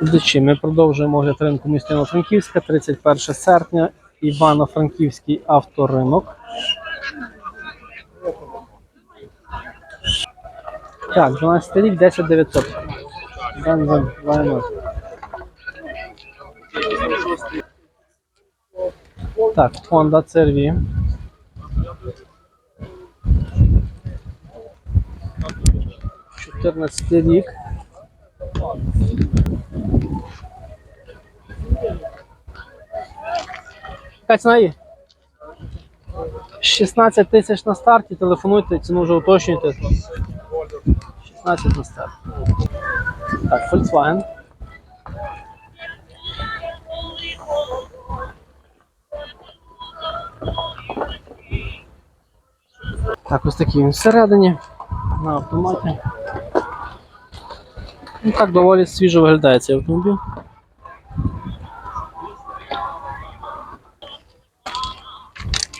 Глядачі, ми продовжуємо огляд ринку міста Івано-Франківська, 31 серпня, Івано-Франківський авторинок. Так, 12 рік, 10 900. Бензин 2.0. Так, Honda CR-V. Чотирнадцятий рік. Яка ціна є? 16 тисяч на старті, телефонуйте, ціну вже уточнюйте. 16 на старт. Так, Volkswagen. Так, ось такий він всередині. На автоматі. Ну так доволі свіжо виглядає цей автомобіль.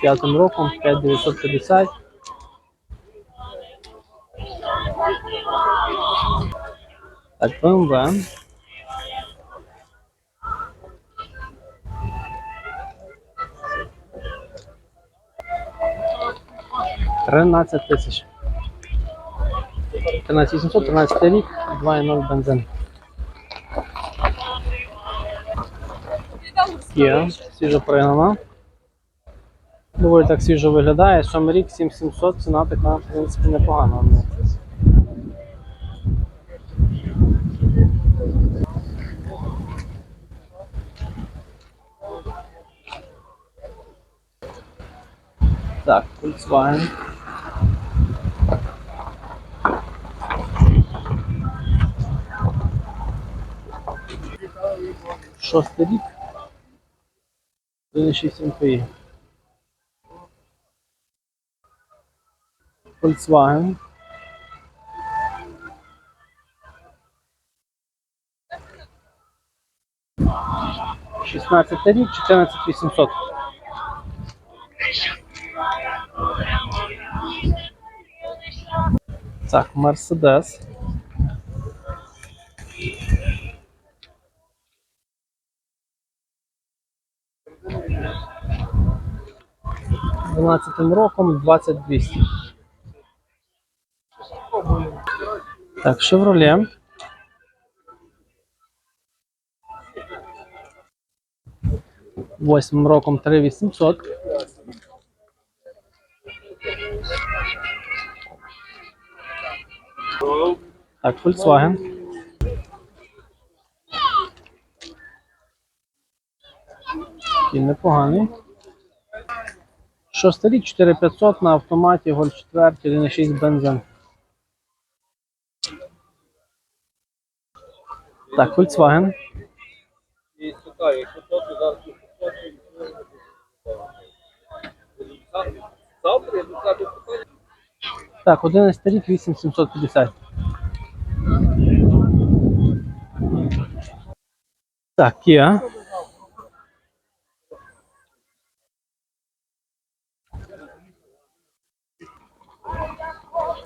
П'ятим роком 5950. Так, BMW. Тринадцять тисяч. 13800, 13 рік, 2.0 бензин. Є, свіжо пригнана. Доволі так свіжо виглядає. Сьомий рік 7700, ціна така, в принципі, непогана. Так, Volkswagen. Шостий рік. 1,6 МПІ. Volkswagen. Шістнадцятий рік, 14 800. Так, Мерседес. Дванадцятим роком 2200. Так, Chevrolet. Восьмим роком 3800. Так, Volkswagen. Такий непоганий. Шостий рік 4500 на автоматі, Golf 4, 1.6 бензин. Так, Volkswagen. І спитаю, якщо то зараз Завтра я до тебе питаю. Так, 11 рік 8750. Так, Kia.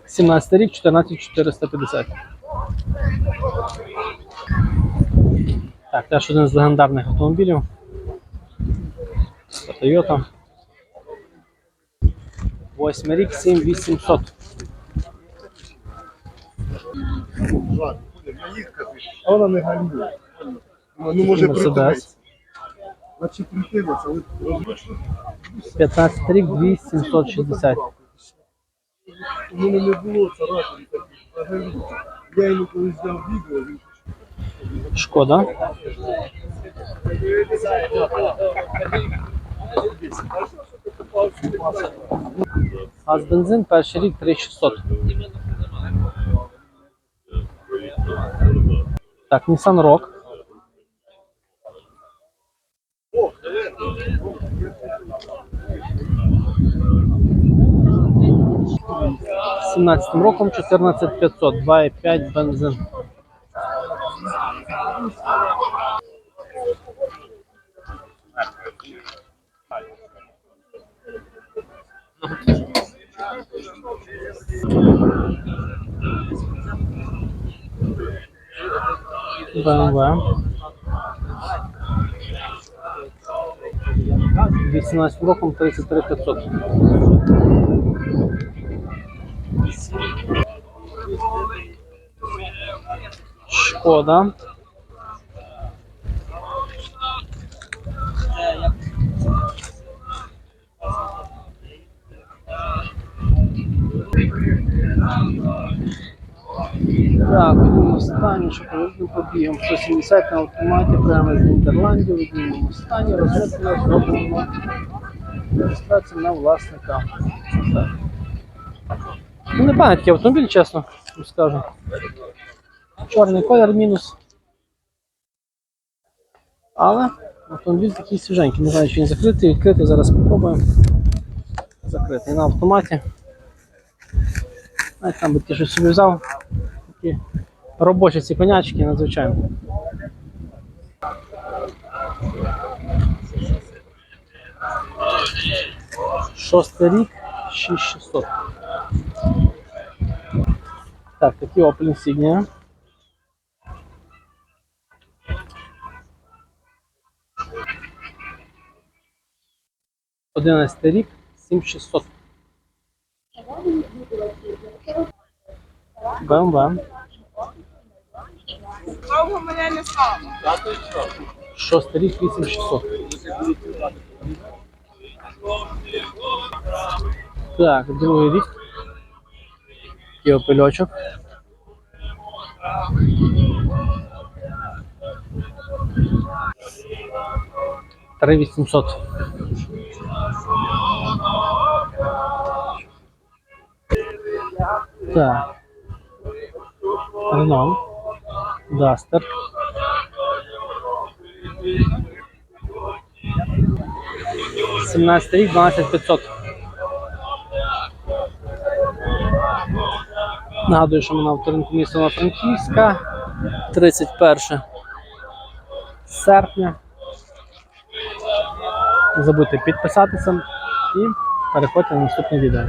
Сімнадцятий рік, 14450. Так, теж один з легендарних автомобілів. Це Toyota. Восьмий рік, 7800. А вона не галює. Ну, може, Мерседес. притулиться. Значить, притулиться, але 15 рік, 2760. У мене не було царапин таких. Я йому колись дав відео, він Шкода. Газ бензин перший рік 3600. Так, Nissan Rock. 17 роком 14500, 2,5 бензин. BMW. 18 роком 33 500. Шкода. Так, одним стані, що повинним побігом 170 на автоматі прямо з Нідерландів, в одному стані, розмитнено зроблено реєстрація на власника. Ну, не пам'ятки автомобіль, чесно скажу. Чорний колір мінус. Але автомобіль такий свіженький. Не знаю, чи він закритий, відкритий. Зараз спробуємо. Закритий на автоматі. Навіть там би ти щось собі взяв. Такі робочі ці конячки надзвичайно. Шостий рік, 6600. Так, такі Opel Insignia. Одинадцятий рік, 7600. БМВ. Довго мене не стало. Шостий рік, 8600. Так, другий рік. Такий опельочок. Три вісімсот. Так. Рено. Дастер. Сімнадцятий рік, 12500. Нагадую, що ми на авторинку міста Франківська. 31 серпня. Не забудьте підписатися і переходьте на наступне відео.